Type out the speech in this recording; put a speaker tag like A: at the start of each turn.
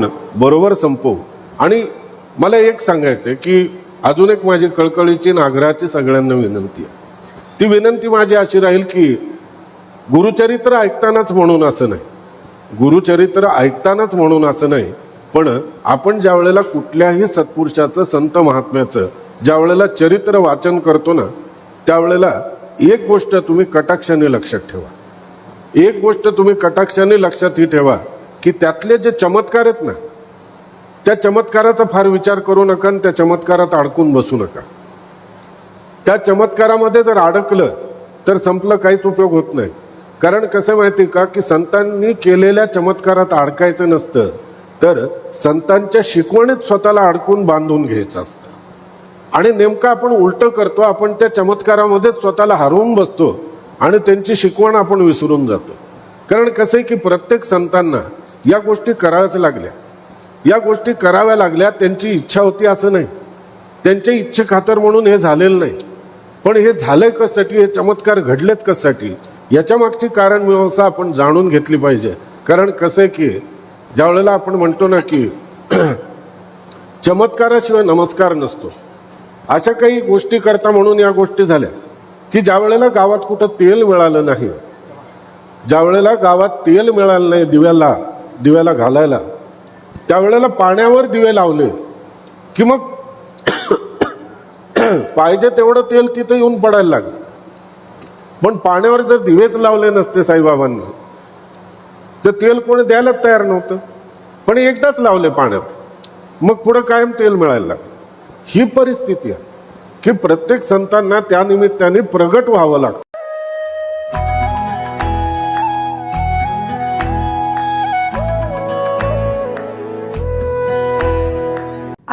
A: बरोबर संपवू. आणि मला एक सांगायचं की अजून एक माझी कळकळीची नागराची सगळ्यांना विनंती आहे. ती विनंती माझी अशी राहील की गुरुचरित्र ऐकतानाच म्हणून असं नाही. गुरुचरित्र ऐकतानाच म्हणून असं नाही पण आपण ज्या वेळेला कुठल्याही सत्पुरुषाचं संत महात्म्याचं ज्या वेळेला चरित्र वाचन करतो ना त्यावेळेला एक गोष्ट तुम्ही कटाक्षाने लक्षात ठेवा. एक गोष्ट तुम्ही कटाक्षाने लक्षात ही ठेवा. की त्यातले जे चमत्कार आहेत ना त्या चमत्काराचा फार विचार करू नका आणि त्या चमत्कारात अडकून बसू नका. त्या चमत्कारामध्ये जर अडकलं तर संपलं काहीच उपयोग होत नाही. कारण कसं माहिती का की संतांनी केलेल्या चमत्कारात अडकायचं नसतं तर संतांच्या शिकवणीत स्वतःला अडकून बांधून घ्यायचं असतं. आणि नेमकं आपण उलटं करतो आपण त्या चमत्कारामध्येच स्वतःला हरवून बसतो आणि त्यांची शिकवण आपण विसरून जातो. कारण कसं आहे की प्रत्येक संतांना या गोष्टी कराव्याच लागल्या. या गोष्टी कराव्या लागल्या त्यांची इच्छा होती असं नाही. त्यांच्या इच्छे खातर म्हणून हे झालेलं नाही. पण हे झालंय कशासाठी? हे चमत्कार घडलेत कशासाठी? याच्या मागची कारण व्यवस्था आपण जाणून घेतली पाहिजे. कारण कसं आहे की ज्या वेळेला आपण म्हणतो ना की चमत्काराशिवाय नमस्कार नसतो. अशा काही गोष्टी करता म्हणून या गोष्टी झाल्या. की ज्या वेळेला गावात कुठं तेल मिळालं नाही ज्या वेळेला गावात तेल मिळालं नाही दिव्याला दिव्याला घालायला. त्यावेळेला पाण्यावर दिवे लावले की मग पाहिजे तेवढं तेल तिथं येऊन पडायला लागलं. पण पाण्यावर जर दिवेच लावले नसते साईबाबांनी तर तेल कोणी द्यायलाच तयार नव्हतं. पण एकदाच लावले पाण्यावर. मग पुढं कायम तेल मिळायला लागलं. ही परिस्थिती आहे की प्रत्येक संतांना त्यानिमित्ताने प्रगट व्हावं लागतं.